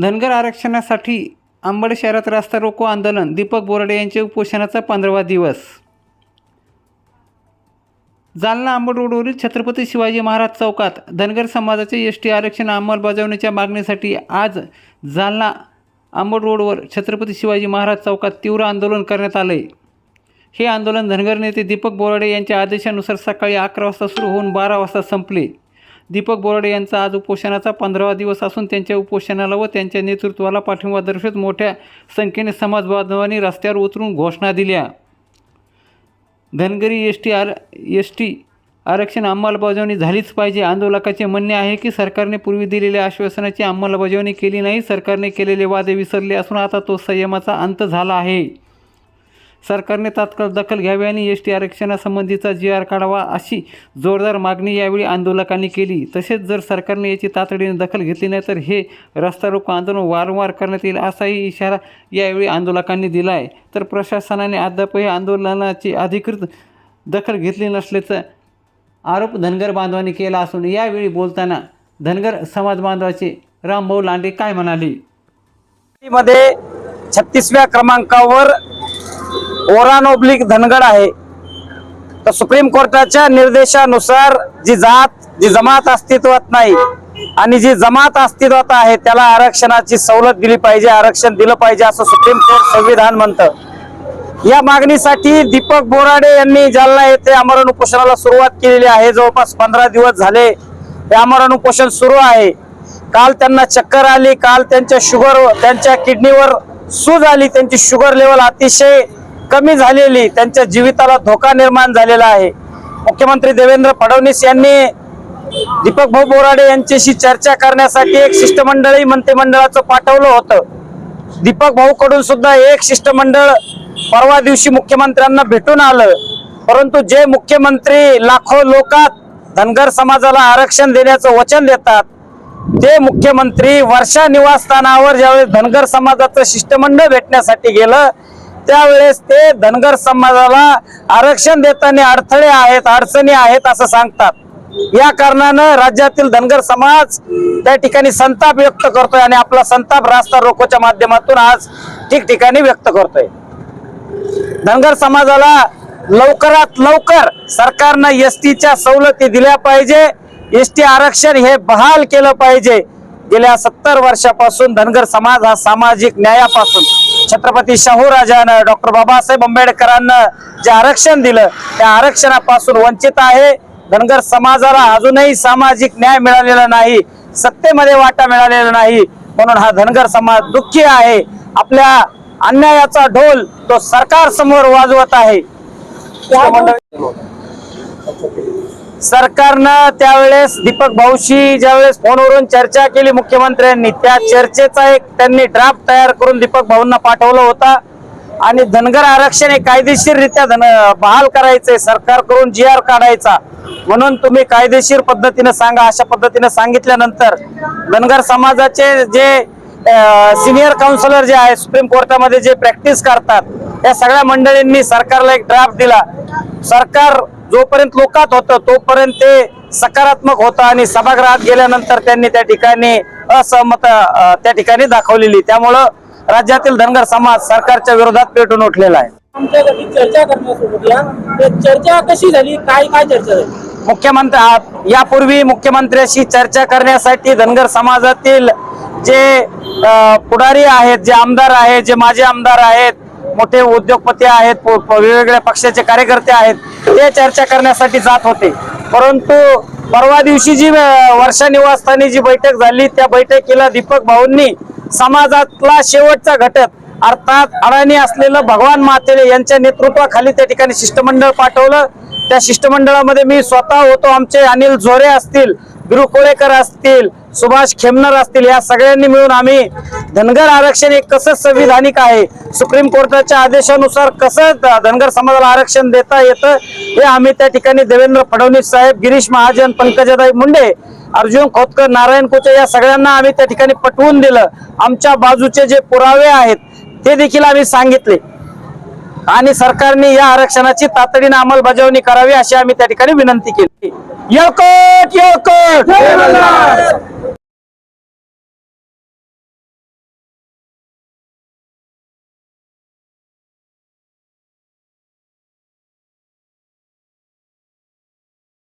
धनगर आरक्षणासाठी अंबड शहरात रास्ता रोको आंदोलन. दीपक बोराडे यांच्या उपोषणाचा पंधरावा दिवस. जालना आंबड रोडवरील छत्रपती शिवाजी महाराज चौकात धनगर समाजाचे एस टी आरक्षण अंमलबजावणीच्या मागणीसाठी आज जालना आंबड रोडवर छत्रपती शिवाजी महाराज चौकात तीव्र आंदोलन करण्यात आले. हे आंदोलन धनगर नेते दीपक बोराडे यांच्या आदेशानुसार सकाळी अकरा वाजता सुरू होऊन बारा वाजता संपले. दीपक बोराडे यांचा आज उपोषणाचा पंधरावा दिवस असून त्यांच्या उपोषणाला व त्यांच्या नेतृत्वाला पाठिंबा दर्शवत मोठ्या संख्येने समाज बांधवांनी रस्त्यावर उतरून घोषणा दिल्या. Dhangari S T R S T आरक्षण अंमलबजावणी झालीच पाहिजे. आंदोलकाचे म्हणणे आहे की सरकारने पूर्वी दिलेल्या आश्वासनाची अंमलबजावणी केली नाही. सरकारने केलेले वादे विसरले असून आता तो संयमाचा अंत झाला आहे. सरकारने तात्काळ दखल घ्यावी आणि एस टी आरक्षणासंबंधीचा जी आर काढावा अशी जोरदार मागणी यावेळी आंदोलकांनी केली. तसेच जर सरकारने याची तातडीने दखल घेतली नाही तर हे रस्ता रोको आंदोलन वारंवार करण्यात येईल असाही इशारा यावेळी आंदोलकांनी दिला आहे तर प्रशासनाने अद्यापही आंदोलनाची अधिकृत दखल घेतली नसल्याचा आरोप धनगर बांधवांनी केला असून यावेळी बोलताना धनगर समाज बांधवाचे रामभाऊ लांडे काय म्हणाले? मध्ये छत्तीसव्या क्रमांकावर ओरान ओब्लिक धनगड आहे. तर सुप्रीम कोर्टाच्या निर्देशानुसार जी जात जी जमात अस्तित्वात नाही आणि जी जमात अस्तित्वात आहे त्याला आरक्षणाची सवलत दिली पाहिजे आरक्षण दिलं पाहिजे असं सुप्रीम कोर्ट संविधान म्हणतं. या मागणीसाठी दीपक बोराडे यांनी जालना येथे आमरण उपोषणाला सुरुवात केलेली आहे. जवळपास पंधरा दिवस झाले हे आमरण उपोषण सुरू आहे. काल त्यांना चक्कर आली काल त्यांच्या शुगर त्यांच्या किडनीवर सूज आली त्यांची शुगर लेवल अतिशय कमी झालेली त्यांच्या जीविताला धोका निर्माण झालेला आहे. मुख्यमंत्री देवेंद्र फडणवीस यांनी दीपक भाऊ बोराडे यांच्याशी चर्चा करण्यासाठी एक शिष्टमंडळही मंत्रिमंडळाचं पाठवलं होतं. दीपक भाऊ कडून सुद्धा एक शिष्टमंडळ परवा दिवशी मुख्यमंत्र्यांना भेटून आलं. परंतु जे मुख्यमंत्री लाखो लोकात धनगर समाजाला आरक्षण देण्याचं वचन देतात ते मुख्यमंत्री वर्षा निवासस्थानावर ज्यावेळेस धनगर समाजाचं शिष्टमंडळ भेटण्यासाठी गेलं त्यावेळेस ते धनगर समाजाला आरक्षण देताना अडथळे आहेत अडचणी आहेत असं सांगतात. या कारणानं राज्यातील धनगर समाज त्या ठिकाणी संताप व्यक्त करतोय आणि आपला संताप रास्ता रोकोच्या माध्यमातून आज ठिकठिकाणी व्यक्त करतोय. धनगर समाजाला लवकरात लवकर सरकारनं एस टीच्या सवलती दिल्या पाहिजे एस टी आरक्षण हे बहाल केलं पाहिजे. गेल्या सत्तर वर्षापासून धनगर समाज हा सामाजिक न्यायापासून छत्रपती शाहू राजानं डॉक्टर बाबासाहेब आंबेडकरांना जे आरक्षण दिलं त्या आरक्षणापासून वंचित आहे. धनगर समाजाला अजूनही सामाजिक न्याय मिळालेला नाही सत्तेमध्ये वाटा मिळालेला नाही. म्हणून हा धनगर समाज दुःखी आहे. आपल्या अन्यायाचा ढोल तो सरकार समोर वाजवत आहे. सरकारनं त्यावेळेस दीपक भाऊशी ज्यावेळेस फोनवरून चर्चा केली मुख्यमंत्र्यांनी त्या चर्चेचा एक त्यांनी ड्राफ्ट तयार करून दीपक भाऊंना पाठवला होता. आणि धनगर आरक्षण हे कायदेशीररित्या धन बहाल करायचंय सरकारकडून जी आर काढायचा. म्हणून तुम्ही कायदेशीर पद्धतीनं सांगा अशा पद्धतीनं सांगितल्यानंतर धनगर समाजाचे जे सिनियर काउन्सिलर जे आहे सुप्रीम कोर्टामध्ये जे प्रॅक्टिस करतात त्या सगळ्या मंडळींनी सरकारला एक ड्राफ्ट दिला. सरकार जोपर्यंत लोकात होतं तोपर्यंत ते सकारात्मक होतं आणि सभागृहात गेल्यानंतर त्यांनी त्या ठिकाणी असहमत त्या ठिकाणी दाखवलेली. त्यामुळं राज्यातील धनगर समाज सरकारच्या विरोधात पेटून उठलेला आहे. चर्चा करण्यासोबत कशी झाली? काय काय चर्चा झाली? मुख्यमंत्री यापूर्वी मुख्यमंत्र्याशी चर्चा करण्यासाठी धनगर समाजातील जे पुढारी आहेत जे आमदार आहेत जे माजी आमदार आहेत मोठे उद्योगपती आहेत प- वेगवेगळ्या पक्षाचे कार्यकर्ते आहेत ते चर्चा करण्यासाठी जात होते. परंतु परवा दिवशी जी वर्षा निवासस्थानी जी बैठक झाली त्या बैठकीला दीपक भाऊंनी समाजातला शेवटचा घटक अर्थात अडाणी असलेलं भगवान मातेले यांच्या नेतृत्वाखाली त्या ठिकाणी शिष्टमंडळ पाठवलं. त्या शिष्टमंडळामध्ये मी स्वतः होतो. आमचे अनिल झोरे असतील बिरू कोळेकर असतील सुभाष खेमनर असतील या सगळ्यांनी मिळून आम्ही धनगर आरक्षण हे कसं संविधानिक आहे सुप्रीम कोर्टाच्या आदेशानुसार कसं धनगर समाजाला आरक्षण देता येतं हे आम्ही त्या ठिकाणी देवेंद्र फडणवीस साहेब गिरीश महाजन पंकजाताई मुंडे अर्जुन खोतकर नारायण कोचे या सगळ्यांना आम्ही त्या ठिकाणी पटवून दिलं. आमच्या बाजूचे जे पुरावे आहेत ते देखील आम्ही सांगितले. आणि सरकारने या आरक्षणाची तातडीने अंमलबजावणी करावी अशी आम्ही त्या ठिकाणी विनंती केली. येळकोट येळकोट!